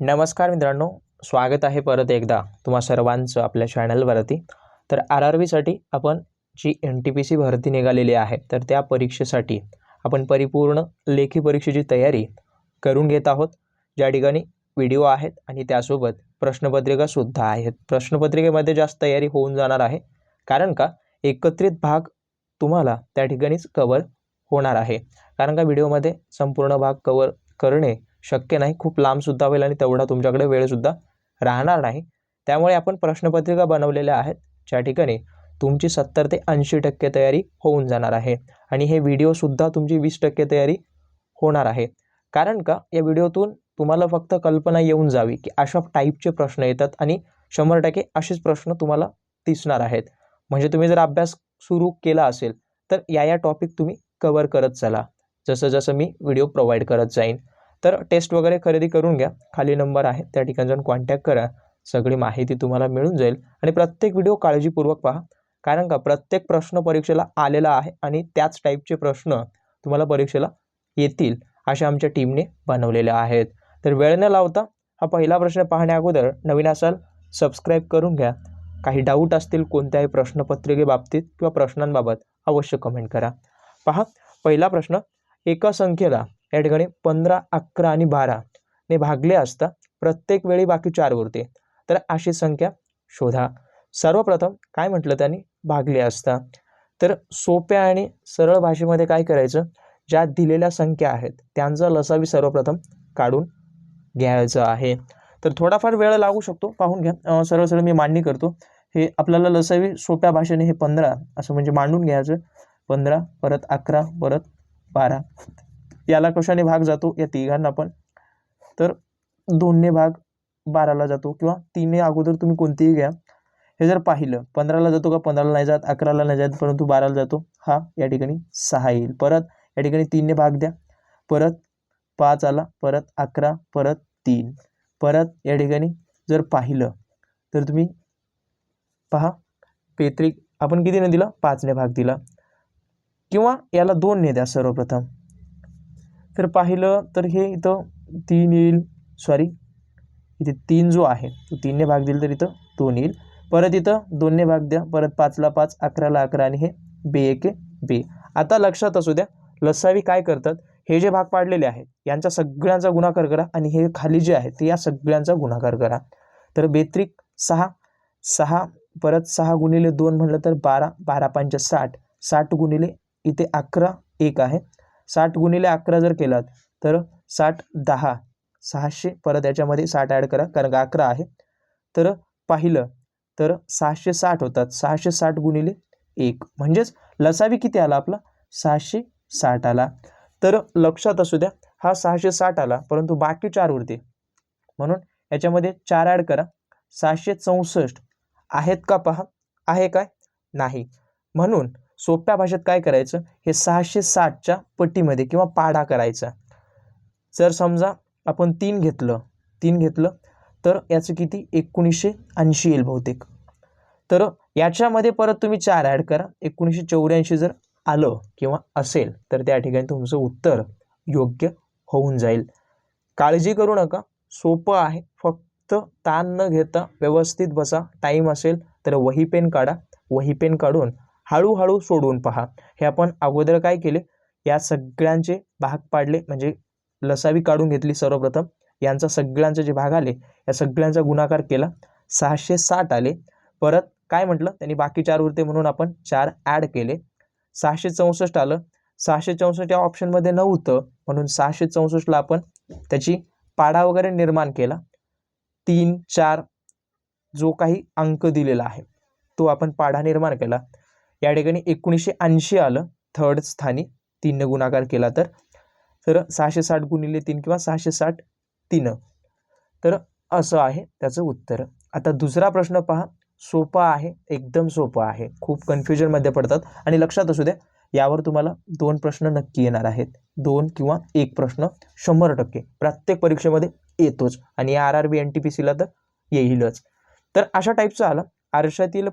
नमस्कार मित्रांनो स्वागत आहे परत एकदा तुम्हा सर्वांचं आपल्या चॅनलवरती तर आर आर बीसाठी आपण जी एन टी पी सी भरती निघालेली आहे तर त्या परीक्षेसाठी आपण परिपूर्ण लेखी परीक्षेची तयारी करून घेत आहोत. ज्या ठिकाणी व्हिडिओ आहेत आणि त्यासोबत प्रश्नपत्रिकासुद्धा आहेत. प्रश्नपत्रिकेमध्ये जास्त तयारी होऊन जाणार आहे कारण का? एकत्रित भाग तुम्हाला त्या ठिकाणीच कवर होणार आहे. कारण का? व्हिडिओमध्ये संपूर्ण भाग कवर करणे शक्य नाही. खूप लांबसुद्धा होईल आणि तेवढा तुमच्याकडे वेळसुद्धा राहणार नाही. त्यामुळे आपण प्रश्नपत्रिका बनवलेल्या आहेत. ज्या ठिकाणी तुमची सत्तर ते ऐंशी टक्के तयारी होऊन जाणार आहे. आणि हे व्हिडिओसुद्धा तुमची वीस टक्के तयारी होणार आहे. कारण का? या व्हिडिओतून तुम्हाला फक्त कल्पना येऊन जावी की अशा टाईपचे प्रश्न येतात आणि शंभर टक्के असेच प्रश्न तुम्हाला दिसणार आहेत. म्हणजे तुम्ही जर अभ्यास सुरू केला असेल तर या या टॉपिक तुम्ही कवर करत चला. जसं जसं मी व्हिडिओ प्रोव्हाइड करत जाईन. तर टेस्ट वगैरे खरेदी करून घ्या. खाली नंबर आहे त्या ठिकाणी जाऊन कॉन्टॅक्ट करा. सगळी माहिती तुम्हाला मिळून जाईल. आणि प्रत्येक व्हिडिओ काळजीपूर्वक पहा. कारण का? प्रत्येक प्रश्न परीक्षेला आलेला आहे आणि त्याच टाईपचे प्रश्न तुम्हाला परीक्षेला येतील अशा आमच्या टीमने बनवलेल्या आहेत. तर वेळ न लावता हा पहिला प्रश्न पाहण्या अगोदर नवीन असाल सबस्क्राईब करून घ्या. काही डाऊट असतील कोणत्याही प्रश्नपत्रिकेबाबतीत किंवा प्रश्नांबाबत अवश्य कमेंट करा. पहा पहिला प्रश्न एका संख्येला या ठिकाणी पंधरा अकरा आणि बाराने भागले असता प्रत्येक वेळी बाकी चार उरते. तर अशी संख्या शोधा. सर्वप्रथम काय म्हटलं त्यांनी? भागले असता. तर सोप्या आणि सरळ भाषेमध्ये काय करायचं? ज्या दिलेल्या संख्या आहेत त्यांचा लसावी सर्वप्रथम काढून घ्यायचं आहे. तर थोडाफार वेळ लागू शकतो. पाहून घ्या. सरळ सरळ मी मांडणी करतो. हे आपल्याला लसावी सोप्या भाषेने हे पंधरा असं म्हणजे मांडून घ्यायचं. पंधरा परत अकरा परत बारा. याला कशाने भाग जातो? या तिघांना पण. तर दोनने भाग बाराला जातो किंवा तीनने अगोदर तुम्ही कोणतेही घ्या. हे जर पाहिलं पंधराला जातो का पंधराला नाही जात अकराला नाही जात परंतु बाराला जातो हा या ठिकाणी सहा येईल. परत या ठिकाणी तीनने भाग द्या. परत पाच आला परत अकरा परत तीन. परत या ठिकाणी जर पाहिलं तर तुम्ही पहा पेत्रिक आपण कितीने दिला? पाचने भाग दिला. किंवा याला दोनने द्या सर्वप्रथम. तर पाहिलं तर हे इथं तीन येईल. सॉरी इथे तीन जो आहे तो तीनने भाग दिला तर इथं दोन येईल. परत इथं दोनने भाग द्या. परत पाचला पाच अकराला अकरा आणि हे बे एके बे. आता लक्षात असू द्या लसावी काय करतात? हे जे भाग पाडलेले आहेत यांचा सगळ्यांचा गुणाकार करा आणि हे खाली जे आहे ते या सगळ्यांचा गुणाकार करा. तर बेत्रिक सहा सहा परत सहा गुणिले दोन म्हणलं तर बारा बारा पंच साठ. साठ गुणिले इथे अकरा एक आहे. साठ गुणिले अकरा जर केलात तर साठ दहा सहाशे परत याच्यामध्ये साठ ॲड करा कारण का अकरा आहे. तर पाहिलं तर सहाशे साठ होतात. सहाशे साठ गुणिले एक. म्हणजेच लसावी किती आला आपला? सहाशे साठ आला. तर लक्षात असू द्या हा सहाशे साठ आला परंतु बाकी चार उरते म्हणून याच्यामध्ये चार ॲड करा. सहाशे चौसष्ट आहेत का पहा? आहे काय? नाही. म्हणून सोप्या भाषेत काय करायचं? हे सहाशे साठच्या पट्टीमध्ये किंवा पाढा करायचा. जर समजा आपण तीन घेतलं तीन घेतलं तर याचं किती? एकोणीसशे ऐंशी येईल बहुतेक. तर याच्यामध्ये परत तुम्ही चार ॲड करा. एकोणीसशे चौऱ्याऐंशी जर आलं किंवा असेल तर त्या ठिकाणी तुमचं उत्तर योग्य होऊन जाईल. काळजी करू नका. सोपं आहे. फक्त ताण न घेता व्यवस्थित बसा. टाईम असेल तर वही पेन काढा. वही पेन काढून हळूहळू सोडवून पहा. हे आपण अगोदर काय केले? या सगळ्यांचे भाग पाडले. म्हणजे लसावी काढून घेतली सर्वप्रथम. यांचा सगळ्यांचे जे भाग आले या सगळ्यांचा गुणाकार केला. सहाशे साठ आले. परत काय म्हटलं? त्यांनी बाकी चार उरते म्हणून आपण चार ॲड केले. सहाशे चौसष्ट आलं. सहाशे चौसष्ट या ऑप्शनमध्ये नव्हतं. म्हणून सहाशे चौसष्टला आपण त्याची पाडा वगैरे निर्माण केला. तीन चार जो काही अंक दिलेला आहे तो आपण पाढा निर्माण केला. या ठिकाणी एकोणीसशे ऐंशी आलं. थर्ड स्थानी तीनने गुणाकार केला तर. तर सहाशे साठ गुणिले तीन किंवा सहाशे साठ तीन. तर असं आहे त्याचं उत्तर. आता दुसरा प्रश्न पहा. सोपा आहे एकदम सोपा आहे. खूप कन्फ्युजनमध्ये पडतात. आणि लक्षात असू द्या यावर तुम्हाला दोन प्रश्न नक्की येणार आहेत. दोन किंवा एक प्रश्न शंभर टक्के. प्रत्येक परीक्षेमध्ये येतोच. आणि R R B N T P सीला तर येईलच. तर अशा टाईपचं आलं. आरशातील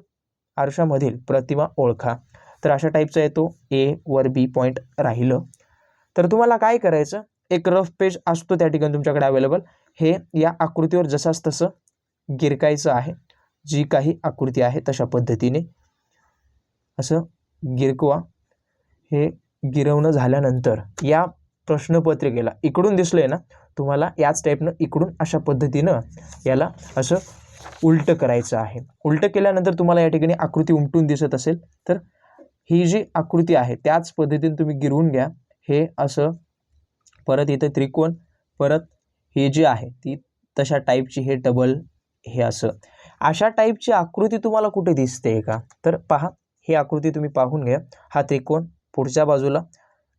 आरशामधील प्रतिमा ओळखा. तर अशा टाईपचा येतो ए वर बी पॉईंट राहिलं. तर तुम्हाला काय करायचं? एक रफ पेज असतो त्या ठिकाणी तुमच्याकडे अवेलेबल हे या आकृतीवर जसाच तसं गिरकायचं आहे. जी काही आकृती आहे तशा पद्धतीने. असं गिरकवा. हे गिरवणं झाल्यानंतर या प्रश्नपत्रिकेला इकडून दिसलं आहे ना तुम्हाला याच टाईपनं इकडून अशा पद्धतीनं याला असं उलटं करायचं आहे. उलटं केल्यानंतर तुम्हाला या ठिकाणी आकृती उमटून दिसत असेल. तर ही जी आकृती आहे त्याच पद्धतीने तुम्ही गिरवून घ्या. हे असं परत इथं त्रिकोण परत हे जी आहे ती तशा टाईपची हे डबल हे असं. अशा टाईपची आकृती तुम्हाला कुठे दिसते का? तर पहा ही आकृती तुम्ही पाहून घ्या. हा त्रिकोण पुढच्या बाजूला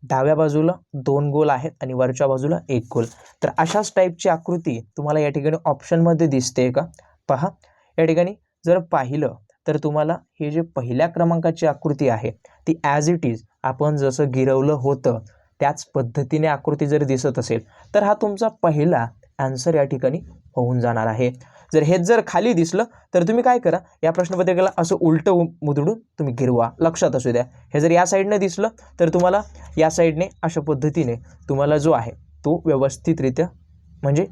डाव्या बाजूला दोन गोल आहेत आणि वरच्या बाजूला एक गोल. तर अशाच टाईपची आकृती तुम्हाला या ठिकाणी ऑप्शनमध्ये दिसते का? पहा. या ठिकाणी जर पाहिलं तर तुम्हाला हे जे पहिल्या क्रमांकाची आकृती आहे ती ॲज इट इज आपण जसं गिरवलं होतं त्याच पद्धतीने आकृती जर दिसत असेल तर हा तुमचा पहिला ॲन्सर या ठिकाणी होऊन जाणार आहे. जर हेच जर खाली दिसलं तर तुम्ही काय करा या प्रश्नपत्रिकेला असं उलटं मुदडून तुम्ही गिरवा. लक्षात असू द्या. हे जर या साईडने दिसलं तर तुम्हाला या साईडने अशा पद्धतीने तुम्हाला जो आहे तो व्यवस्थितरित्या म्हणजे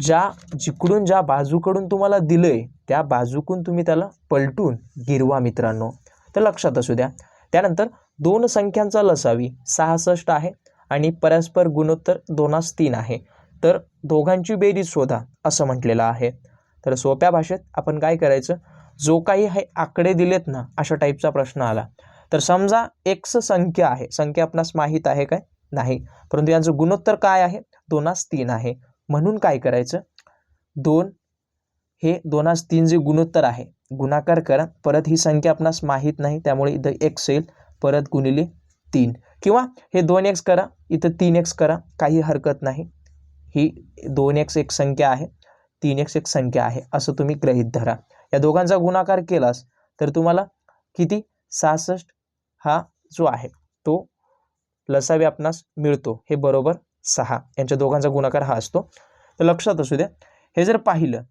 ज्या जिकडून ज्या बाजूकडून तुम्हाला दिलं आहे त्या बाजूकडून तुम्ही त्याला पलटून गिरवा मित्रांनो. तर लक्षात असू द्या. त्यानंतर दोन संख्यांचा लसावी सहासष्ट आहे आणि परस्पर गुणोत्तर दोनास तीन आहे. तर दोघांची बेरीज शोधा असं म्हटलेलं आहे. तर सोप्या भाषेत आपण काय करायचं? जो काही हे आकडे दिलेत ना अशा टाईपचा प्रश्न आला. तर समजा एक्स संख्या आहे. संख्या आपणास माहीत आहे काय? नाही. परंतु यांचं गुणोत्तर काय आहे? दोनास तीन आहे. म्हणून काय करायचं? दोन हे दोनास तीन जे गुणोत्तर आहे गुणाकार करा. परत ही संख्या आपणास माहीत नाही त्यामुळे इथं एक्स येईल परत गुणिले तीन. किंवा हे दोन एक्स करा इथं तीन एक्स करा काही हरकत नाही. ही दोन एक्स एक संख्या आहे तीन एक्स एक संख्या आहे असं तुम्ही गृहीत धरा. या दोघांचा गुणाकार केलास तर तुम्हाला किती? सहासष्ट हा जो आहे तो लसावी आपणास मिळतो. हे बरोबर सहा. यांच्या दोघांचा गुणाकार हा असतो. तर लक्षात असू द्या. हे जर पाहिलं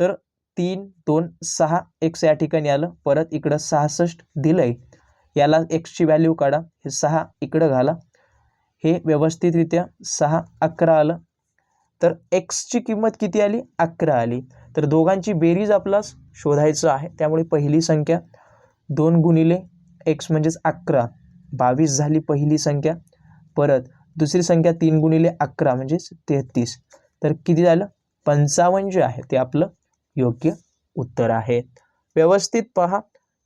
तर तीन दोन सहा एक्स या ठिकाणी आलं. परत इकडं सहासष्ट दिलंय. याला एक्सची व्हॅल्यू काढा. हे सहा इकडं घाला. हे व्यवस्थितरित्या सहा अकरा आलं. तर एक्सची किंमत किती आली? अकरा आली. तर दोघांची बेरीज आपलास शोधायचं आहे. त्यामुळे पहिली संख्या दोन गुणिले एक्स म्हणजेच अकरा. बावीस झाली पहिली संख्या. परत दुसरी संख्या तीन गुणिले अकरा म्हणजेच तेहतीस. तर किती झालं? पंचावन्न जे आहे ते आपलं योग्य उत्तर आहे. व्यवस्थित पहा.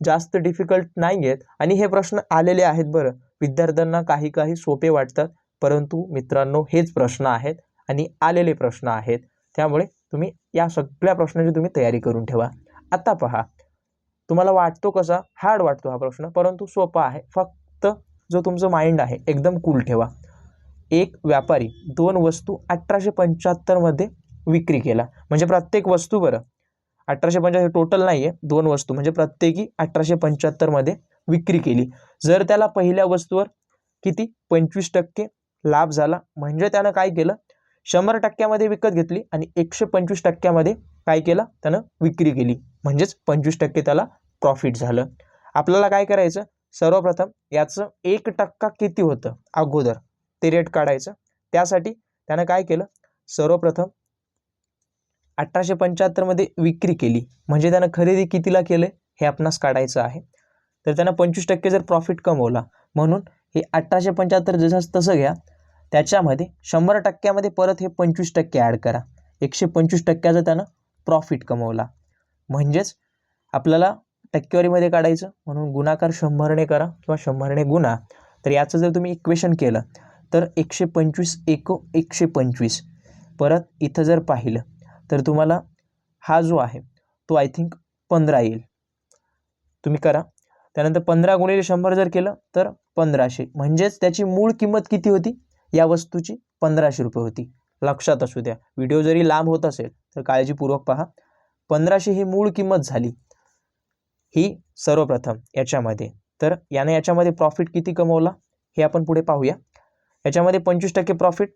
जास्त डिफिकल्ट नाही आहेत आणि हे प्रश्न आलेले आहेत बरं. विद्यार्थ्यांना काही काही सोपे वाटतात. परंतु मित्रांनो हेच प्रश्न आहेत आणि आलेले प्रश्न आहेत. त्यामुळे तुम्ही या सगळ्या प्रश्नाची तुम्ही तयारी करून ठेवा. आता पहा. तुम्हाला वाटतो कसा? हार्ड वाटतो हा प्रश्न परंतु सोपा आहे. फक्त जो तुमचं माइंड आहे एकदम कूल ठेवा. एक व्यापारी दोन वस्तू अठराशे पंच्याहत्तरमध्ये विक्री केला. म्हणजे प्रत्येक वस्तू बरं. अठराशे पंच्याहत्तर टोटल नाही आहे दोन वस्तू. म्हणजे प्रत्येकी अठराशे पंच्याहत्तरमध्ये विक्री केली. जर त्याला पहिल्या वस्तूवर किती? पंचवीस टक्के लाभ झाला. म्हणजे त्यानं काय केलं? शंभर टक्क्यामध्ये विकत घेतली आणि एकशे पंचवीस टक्क्यामध्ये काय केलं? त्यानं विक्री केली. म्हणजेच पंचवीस टक्के त्याला प्रॉफिट झालं. आपल्याला काय करायचं? सर्वप्रथम याचं एक टक्का किती होतं? अगोदर. ते रेट काढायचं. त्यासाठी त्यानं काय केलं? सर्वप्रथम अठराशे पंच्याहत्तरमध्ये विक्री केली. म्हणजे त्यानं खरेदी कितीला केलं हे आपणास काढायचं आहे. तर त्यानं पंचवीस टक्के जर प्रॉफिट कमवला म्हणून हे अठराशे पंच्याहत्तर जसं तसं घ्या त्याच्यामध्ये शंभर टक्क्यामध्ये परत हे पंचवीस टक्के ॲड करा. एकशे पंचवीस टक्क्याचं त्यानं प्रॉफिट कमवला. म्हणजेच आपल्याला टक्केवारीमध्ये काढायचं म्हणून गुणाकार शंभरने करा किंवा शंभरने गुणा. तर याचं जर तुम्ही इक्वेशन केलं तर एकशे पंचवीस एको एकशे पंचवीस परत इथं जर पाहिलं तर तुम्हाला हा जो आहे तो आय थिंक पंधरा येईल. तुम्ही करा. त्यानंतर पंधरा गुणिले शंभर जर केलं तर पंधराशे. म्हणजेच त्याची मूळ किंमत किती होती? या वस्तूची पंधराशे रुपये होती. लक्षात असू द्या. व्हिडिओ जरी लांब होत असेल तर काळजीपूर्वक पहा. पंधराशे ही मूळ किंमत झाली. ही सर्वप्रथम याच्यामध्ये. तर याने याच्यामध्ये प्रॉफिट किती कमवला? हे आपण पुढे पाहूया. याच्यामध्ये पंचवीस टक्के प्रॉफिट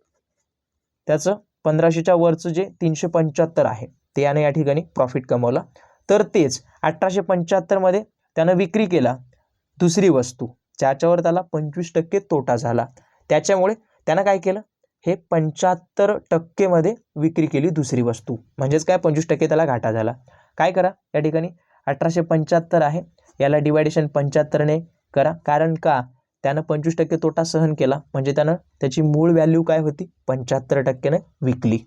त्याचं पंधराशेच्या वरचं जे तीनशे पंच्याहत्तर आहे ते याने या ठिकाणी प्रॉफिट कमवला. तर तेच अठराशे पंच्याहत्तरमध्ये त्यानं विक्री केला दुसरी वस्तू. ज्याच्यावर त्याला पंचवीस टक्के तोटा झाला. त्याच्यामुळे त्यानं काय केलं? हे पंच्याहत्तर टक्केमध्ये विक्री केली दुसरी वस्तू. म्हणजेच काय? पंचवीस टक्के त्याला घाटा झाला. काय करा? या ठिकाणी अठराशे पंच्याहत्तर आहे. याला डिवायडेशन पंच्याहत्तरने करा. कारण का? त्यानं पंचवीस टक्के तोटा सहन केला. म्हणजे त्यानं त्याची मूळ व्हॅल्यू काय होती? पंच्याहत्तर टक्क्यानं विकली.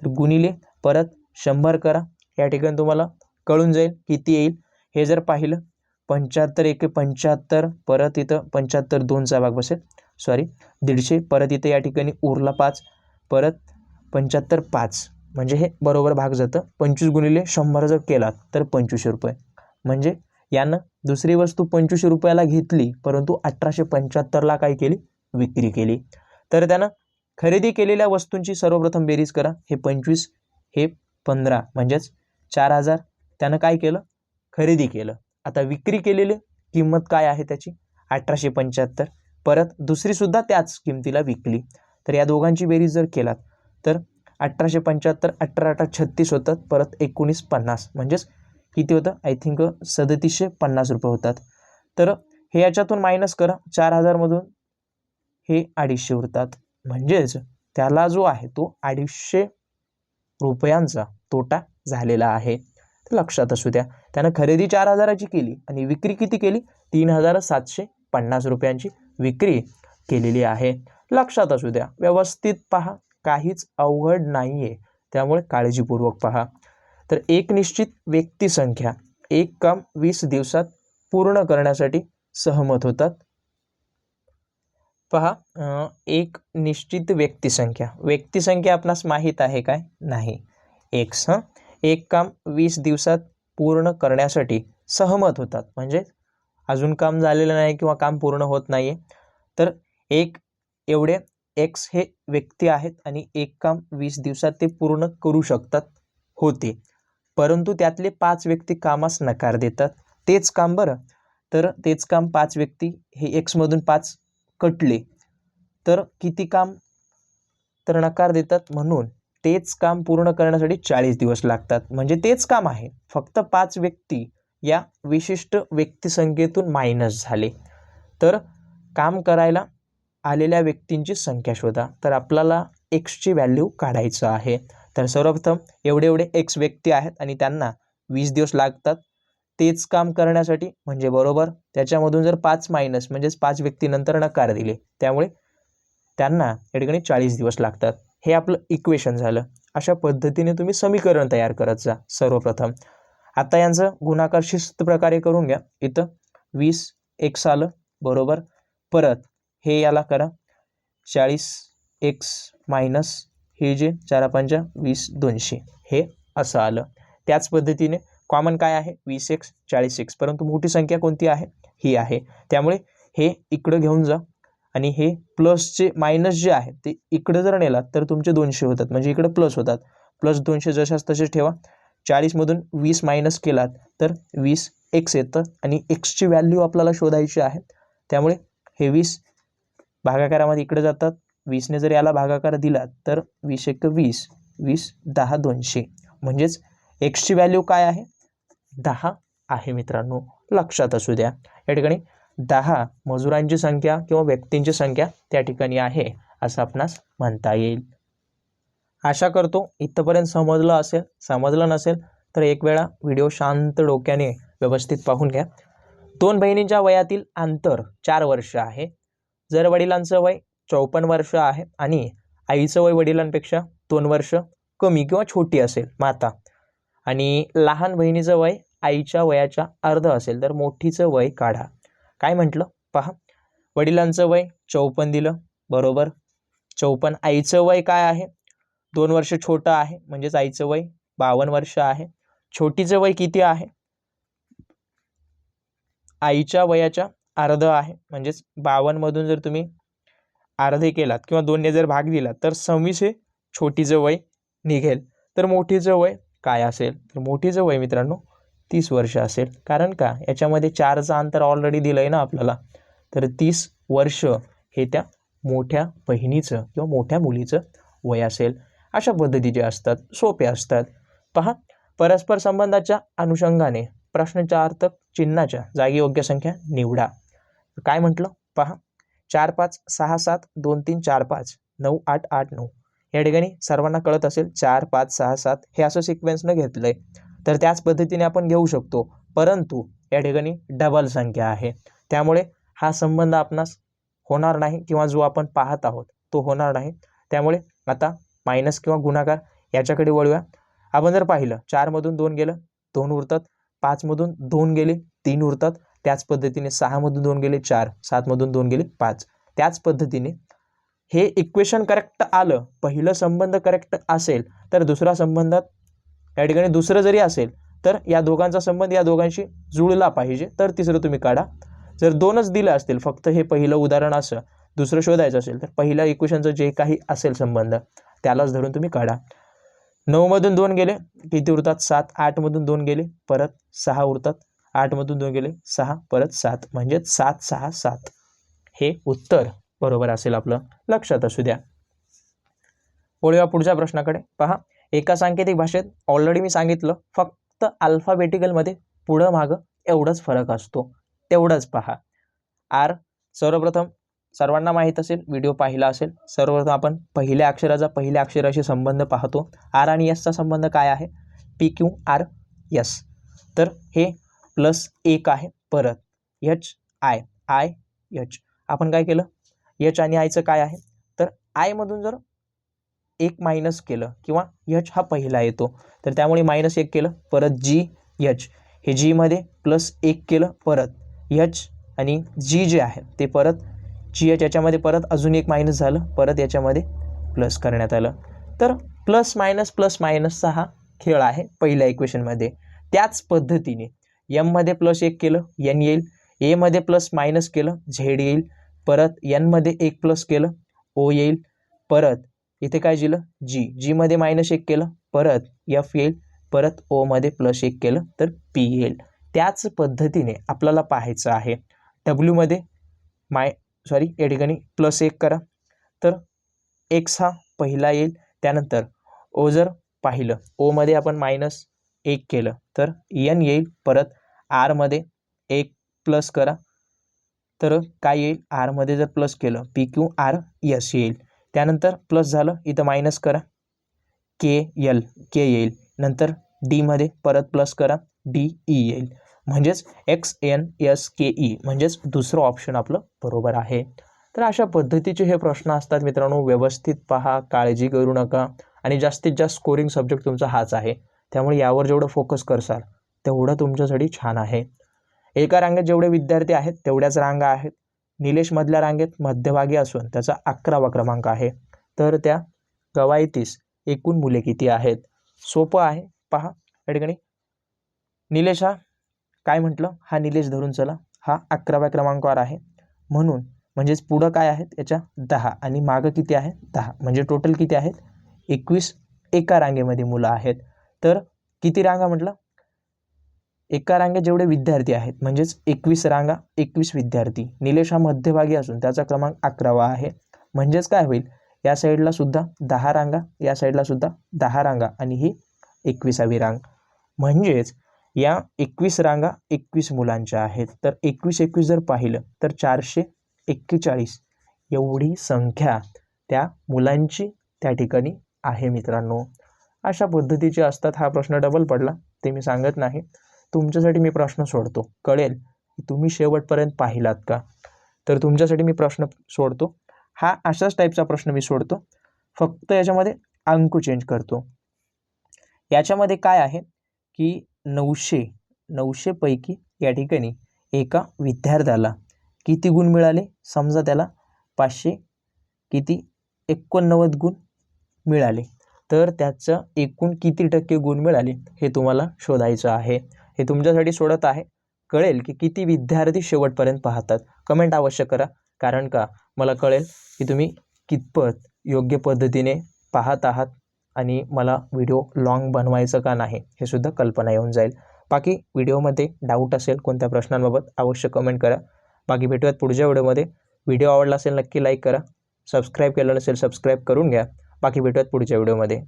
तर गुणिले परत शंभर करा. या ठिकाणी तुम्हाला कळून जाईल किती येईल. हे जर पाहिलं पंच्याहत्तर एके पंच्याहत्तर परत इथं पंच्याहत्तर दोनचा भाग बसेल. सॉरी दीडशे परत इथं या ठिकाणी उरला पाच परत पंच्याहत्तर पाच. म्हणजे हे बरोबर भाग जातं. पंचवीस गुणिले शंभर जर केला तर पंचवीसशे रुपये. म्हणजे यानं दुसरी वस्तू पंचवीसशे रुपयाला घेतली परंतु अठराशे पंच्याहत्तरला काय केली? विक्री केली. तर त्यानं खरेदी केलेल्या वस्तूंची सर्वप्रथम बेरीज करा. हे पंचवीस हे पंधरा म्हणजेच चार हजार. त्यानं काय केलं? खरेदी केलं. आता विक्री केलेली किंमत काय आहे त्याची? अठराशे पंच्याहत्तर. परत दुसरीसुद्धा त्याच किमतीला विकली. तर या दोघांची बेरीज जर केलात तर अठराशे पंच्याहत्तर अठरा अठरा छत्तीस होतात. परत एकोणीस पन्नास म्हणजेच किती होतं? आय थिंक सदतीसशे पन्नास रुपये होतात. तर हे याच्यातून मायनस करा. चार हजारमधून हे अडीचशे उरतात. म्हणजेच त्याला जो आहे तो अडीचशे रुपयांचा तोटा झालेला आहे. लक्षात असू द्या. त्यानं खरेदी चार हजाराची केली आणि विक्री किती केली? तीन हजार सातशे पन्नास रुपयांची विक्री केलेली आहे. लक्षात असू द्या. व्यवस्थित पहा. काहीच अवघड नाही आहे त्यामुळे काळजीपूर्वक पहा. तर एक निश्चित व्यक्तिसंख्या एक काम वीस दिवसात पूर्ण करण्यासाठी सहमत होतात. पहा एक निश्चित व्यक्तिसंख्या. व्यक्तिसंख्या आपणास माहीत आहे काय? नाही. एक्स हं एक काम वीस दिवसात पूर्ण करण्यासाठी सहमत होतात. म्हणजे अजून काम झालेलं नाही किंवा काम पूर्ण होत नाही आहे तर एक एवढे एक्स हे व्यक्ती आहेत आणि एक काम वीस दिवसात ते पूर्ण करू शकतात होते. परंतु त्यातले पाच व्यक्ती कामास नकार देतात. तेच काम बरं. तर तेच काम पाच व्यक्ती हे एक्समधून पाच कटले. तर किती काम तर नकार देतात म्हणून तेच काम पूर्ण करण्यासाठी चाळीस दिवस लागतात. म्हणजे तेच काम आहे. फक्त पाच व्यक्ती या विशिष्ट व्यक्तिसंख्येतून मायनस झाले. तर काम करायला आलेल्या व्यक्तींची संख्या शोधा. तर आपल्याला एक्सची व्हॅल्यू काढायचं आहे. तर सर्वप्रथम एवढे एवढे एक्स व्यक्ती आहेत आणि त्यांना वीस दिवस लागतात. तेच काम करण्यासाठी म्हणजे बरोबर त्याच्यामधून जर पाच मायनस म्हणजेच पाच व्यक्तीनंतर नकार दिले त्यामुळे त्यांना या ठिकाणी चाळीस दिवस लागतात. हे आपलं इक्वेशन झालं. अशा पद्धतीने तुम्ही समीकरण तयार करत जा सर्वप्रथम. आता यांचं गुणाकार शिस्त प्रकारे करून घ्या. इथं वीस एक्स आलं बरोबर. परत हे याला करा. चाळीस एक्स मायनस हे जे चारा पंचा वीस दोनशे हे असं आलं. त्याच पद्धतीने कॉमन काय आहे? वीस एक्स चाळीस एक्स परंतु मोठी संख्या कोणती आहे? ही आहे. त्यामुळे हे इकडं घेऊन जा आणि हे प्लसचे मायनस जे आहे ते इकडं जर नेलात तर तुमचे दोनशे होतात. म्हणजे इकडं प्लस होतात. प्लस दोनशे जशाच तसेच ठेवा. चाळीसमधून वीस मायनस केलात तर वीस एक्स येतं आणि एक्सची व्हॅल्यू आपल्याला शोधायची आहे. त्यामुळे हे वीस भागाकारामध्ये इकडे जातात. वीसने जर याला भागाकार दिला तर वीस एक वीस वीस दहा दोनशे. म्हणजेच एक्सची व्हॅल्यू काय आहे? दहा आहे मित्रांनो. लक्षात असू द्या. या ठिकाणी दहा मजुरांची संख्या किंवा व्यक्तींची संख्या त्या ठिकाणी आहे असं आपणास म्हणता येईल. आशा करतो इथंपर्यंत समजलं असेल समजलं नसेल तर एक वेळा व्हिडिओ शांत डोक्याने व्यवस्थित पाहून घ्या. दोन बहिणींच्या वयातील अंतर चार वर्ष आहे. जर वडिलांचं वय चौपन्न वर्ष आहे आणि आईचं वय वडिलांपेक्षा दोन वर्ष कमी किंवा छोटी असेल माता. आणि लहान बहिणीचं वय आईच्या वयाच्या अर्ध असेल. तर मोठीचं वय काढा. काय म्हटलं? पहा. वडिलांचं वय चौपन्न दिलं. बरोबर. चौपन्न आईचं वय काय आहे? दोन वर्ष छोटं आहे. म्हणजेच आईचं वय बावन्न वर्ष आहे. छोटीचं वय किती आहे? आईच्या वयाच्या अर्ध आहे. म्हणजेच बावन्नमधून जर तुम्ही अर्धे केलात किंवा दोनने जर भाग दिलात तर सव्वीस हे छोटीचं वय निघेल. तर मोठीचं वय काय असेल? तर मोठीचं वय मित्रांनो तीस वर्ष असेल. कारण का? याच्यामध्ये चारचं अंतर ऑलरेडी दिलं आहे ना आपल्याला. तर तीस वर्ष हे त्या मोठ्या बहिणीचं किंवा मोठ्या मुलीचं वय असेल. अशा पद्धतीचे असतात सोपे असतात. पहा परस्पर संबंधाच्या अनुषंगाने प्रश्नचार्थक चिन्हाच्या जागी योग्य संख्या निवडा. काय म्हटलं? पहा चार पाच सहा सात दोन तीन चार पाच नऊ आठ आठ नऊ. या ठिकाणी सर्वांना कळत असेल चार पाच सहा सात हे असं सिक्वेन्सनं घेतलं आहे तर त्याच पद्धतीने आपण घेऊ शकतो. परंतु या ठिकाणी डबल संख्या आहे. त्यामुळे हा संबंध आपणास होणार नाही किंवा जो आपण पाहत आहोत तो होणार नाही. त्यामुळे आता मायनस किंवा गुणाकार याच्याकडे वळूया. आपण जर पाहिलं चारमधून दोन गेलं दोन उरतात. पाचमधून दोन गेले तीन उरतात. त्याच पद्धतीने सहामधून दोन गेले चार. सातमधून दोन गेले पाच. त्याच पद्धतीने हे इक्वेशन करेक्ट आलं पहिलं संबंध करेक्ट असेल तर दुसरा संबंधात या ठिकाणी दुसरं जरी असेल तर या दोघांचा संबंध या दोघांशी जुळला पाहिजे. तर तिसरं तुम्ही काढा. जर दोनच दिलं असतील फक्त हे पहिलं उदाहरण असं दुसरं शोधायचं असेल तर पहिल्या इक्वेशनचं जे काही असेल संबंध त्यालाच धरून तुम्ही काढा. नऊमधून दोन गेले किती उरतात? सात. आठमधून दोन गेले परत सहा उरतात. आठमधून दोन गेले सहा परत सात. म्हणजेच सात सहा सात. हे उत्तर बरोबर असेल आपलं. लक्षात असू द्या. वळूया पुढच्या प्रश्नाकडे. पहा एका सांकेतिक भाषेत ऑलरेडी मी सांगितलं फक्त अल्फाबेटिकलमध्ये पुढं मागं एवढंच फरक असतो. तेवढंच पहा. आर सर्वप्रथम सर्वांना माहीत असेल व्हिडिओ पाहिला असेल. सर्वप्रथम आपण पहिल्या अक्षराचा पहिल्या अक्षराशी संबंध पाहतो. आर आणि यसचा संबंध काय आहे? पी क्यू आर यस तर हे प्लस एक आहे परत. यच आय आय यच आपण काय केलं? यच आणि आयचं काय आहे? तर आयमधून जर एक मायनस केलं किंवा यच हा पहिला येतो तर त्यामुळे मायनस एक केलं परत जी यच हे जीमध्ये प्लस एक केलं परत यच आणि जी जे आहे ते परत जी एच याच्यामध्ये परत अजून एक मायनस झालं परत याच्यामध्ये प्लस करण्यात आलं. तर प्लस मायनस प्लस मायनसचा हा खेळ आहे पहिल्या इक्वेशनमध्ये त्याच पद्धतीने यममध्ये प्लस एक केलं एन येईल. एमध्ये प्लस मायनस केलं झेड येईल. परत एनमध्ये एक प्लस केलं ओ येईल. परत इथे काय दिलं? जी जीमध्ये मायनस एक केलं परत एफ येईल. परत ओमध्ये प्लस एक केलं तर पी येईल. त्याच पद्धतीने आपल्याला पाहायचं आहे. डब्ल्यूमध्ये माय सॉरी या ठिकाणी प्लस एक करा. तर एक्स हा पहिला येईल. त्यानंतर ओ जर पाहिलं ओमध्ये आपण मायनस एक केलं. तर एन येईल परत आरमध्ये एक प्लस करा. तर काय येईल? आरमध्ये जर प्लस केलं पी क्यू आर यस येईल. त्यानंतर प्लस झालं इथं मायनस करा. के यल के येईल. नंतर डीमध्ये परत प्लस करा. डी ई e येईल. म्हणजेच X N S K E म्हणजेच दुसरं ऑप्शन आपलं बरोबर आहे. तर अशा पद्धतीचे हे प्रश्न असतात मित्रांनो. व्यवस्थित पहा काळजी करू नका. आणि जास्तीत जास्त स्कोरिंग सब्जेक्ट तुमचा हाच आहे. त्यामुळे यावर जेवढं फोकस करसाल तेवढं तुमच्यासाठी छान आहे. एका रांगेत जेवढे विद्यार्थी आहेत तेवढ्याच रांगा आहेत. निलेशमधल्या रांगेत मध्यभागी असून त्याचा अकरावा क्रमांक आहे. तर त्या कवायतीस एकूण मुले किती आहेत? सोपं आहे. पहा या ठिकाणी. निलेश हा काय म्हटलं? हा निलेश धरून चला. हा अकराव्या क्रमांकावर आहे. म्हणून म्हणजेच पुढं काय आहेत? याच्या दहा. आणि मागं किती आहे? दहा. म्हणजे टोटल किती आहेत? एकवीस एका रांगेमध्ये मुलं आहेत. तर किती रांगा म्हटलं? एका रांगेत जेवढे विद्यार्थी आहेत म्हणजेच एकवीस रांगा एकवीस विद्यार्थी. निलेश हा मध्यभागी असून त्याचा क्रमांक अकरावा आहे. म्हणजेच काय होईल? या साईडला सुद्धा दहा रांगा या साईडला सुद्धा दहा रांगा आणि ही एकविसावी रांग. म्हणजेच या एकवीस रांगा एकवीस मुलांच्या आहेत. तर एकवीस एकवीस जर पाहिलं तर चारशे एक्केचाळीस एवढी संख्या त्या मुलांची त्या ठिकाणी आहे मित्रांनो. अशा पद्धतीचे असतात हा प्रश्न डबल पडला. ते मी सांगत नाही. तुमच्यासाठी मी प्रश्न सोडतो. कळेल की तुम्ही शेवटपर्यंत पाहिलात का? तर तुमच्यासाठी मी प्रश्न सोडतो. हा अशाच टाईपचा प्रश्न मी सोडतो. फक्त याच्यामध्ये अंक चेंज करतो. याच्यामध्ये काय आहे की नऊशे नऊशेपैकी या ठिकाणी एका विद्यार्थ्याला किती गुण मिळाले? समजा त्याला पाचशे किती? एकोणनव्वद गुण मिळाले. तर त्याचं एकूण किती टक्के गुण मिळाले हे तुम्हाला शोधायचं आहे. हे तुमच्यासाठी सोडत आहे. कळेल की किती विद्यार्थी शेवटपर्यंत पाहतात. कमेंट अवश्य करा. कारण का? मला कळेल की तुम्ही कितपत योग्य पद्धतीने पाहत आहात आणि मला व्हिडिओ लॉंग बनवायचं का नाही हे सुद्धा कल्पना येऊन जाईल. बाकी व्हिडिओमध्ये डाऊट असेल कोणत्या प्रश्नांबाबत अवश्य कमेंट करा. बाकी भेटूयात पुढच्या व्हिडिओमध्ये व्हिडिओ आवडला असेल नक्की लाईक करा. सबस्क्राईब केलं नसेल सबस्क्राईब करून घ्या. बाकी भेटूयात पुढच्या व्हिडिओमध्ये.